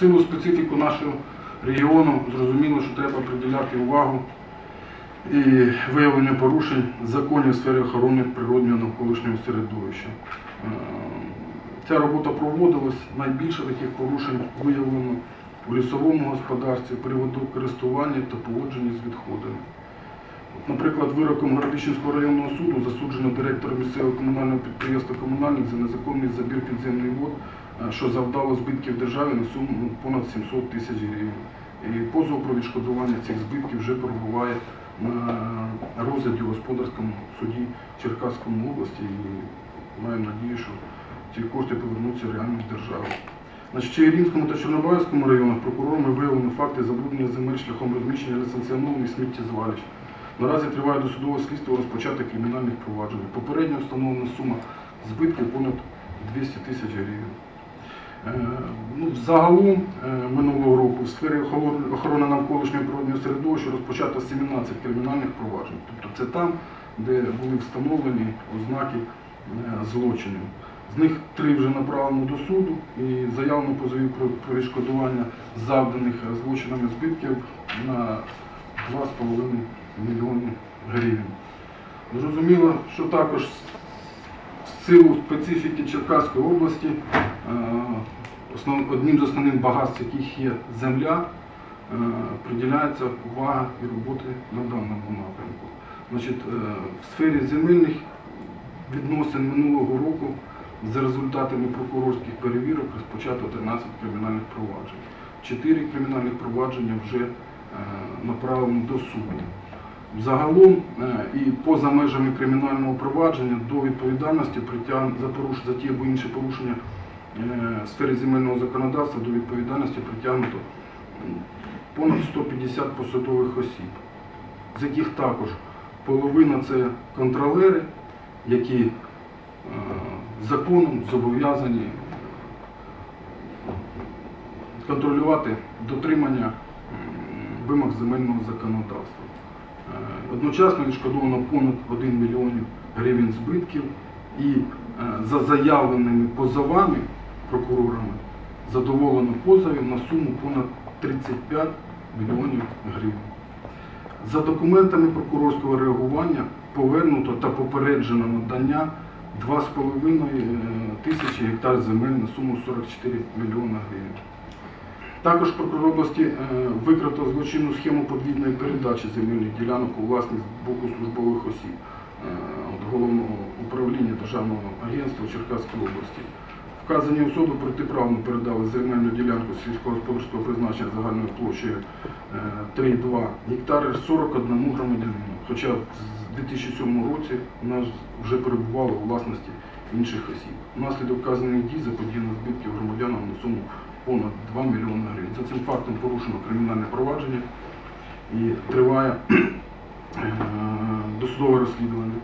Силу специфіку нашого регіону зрозуміло, що треба приділяти увагу і виявленню порушень законів сфері охорони природнього навколишнього середовища. Е, Ця робота проводилась. Найбільше таких порушень виявлено у лісовому господарстві, при водокористуванні та поводженні з відходами. Наприклад, вироком Городищенського районного суду засуджено директора місцевого комунального підприємства комунальник за незаконний забір підземних вод, що завдало збитків державі на суму понад 700 тисяч гривень. І позов про відшкодування цих збитків вже перебуває на розгляді у господарському суді Черкаської області і маємо надію, що ці кошти повернуться реально в державу. В Чигиринському та Чорнобаївському районах прокурорами виявлено факти забруднення земель шляхом розміщення несанкціонованих сміттєзвалищ. Наразі триває досудове слідство розпочати кримінальних проваджень. Попередньо встановлена сума збитків понад 200 тисяч гривень. Е, Ну, загалом е, минулого року в сфері охорони навколишнього природнього середовища розпочато 17 кримінальних проваджень. Тобто це там, де були встановлені ознаки е, злочинів. З них три вже направлено до суду і заявлено позовів про, відшкодування завданих злочинами збитків на 2,5 мільйони гривень. Зрозуміло, що також в силу специфіки Черкаської області основ- одним з основних багатств, яких є земля, е, приділяється увага і роботи на даному напрямку. Значить, е, в сфері земельних відносин минулого року за результатами прокурорських перевірок розпочато 13 кримінальних проваджень. Чотири кримінальних провадження вже е, направлені до суду. Загалом і поза межами кримінального провадження до відповідальності за за ті або інші порушення в сфері земельного законодавства до відповідальності притягнуто понад 150 посадових осіб, з яких також половина це контролери, які е, законом зобов'язані контролювати дотримання вимог земельного законодавства. Е, Одночасно відшкодовано понад 1 мільйон гривень збитків і е, за заявленими позовами прокурорами задоволено позовів на суму понад 35 мільйонів гривень. За документами прокурорського реагування повернуто та попереджено надання 2,5 тисячі гектар земель на суму 44 мільйона гривень. Також прокурор області е, викрито злочинну схему подвійної передачі земельних ділянок у власність з боку службових осіб е, Головного управління Державного агентства Черкаської області. Вказані особи протиправно передали земельну ділянку сільськогосподарського призначення загальною площею е, 3,2 гектари 41 громадянину. Хоча в 2007 році вона вже перебувала у власності інших осіб. Внаслідок вказаних дій заподіяно збитків громадянам на суму понад 2 мільйони гривень. За цим фактом порушено кримінальне провадження і триває е, досудове розслідування.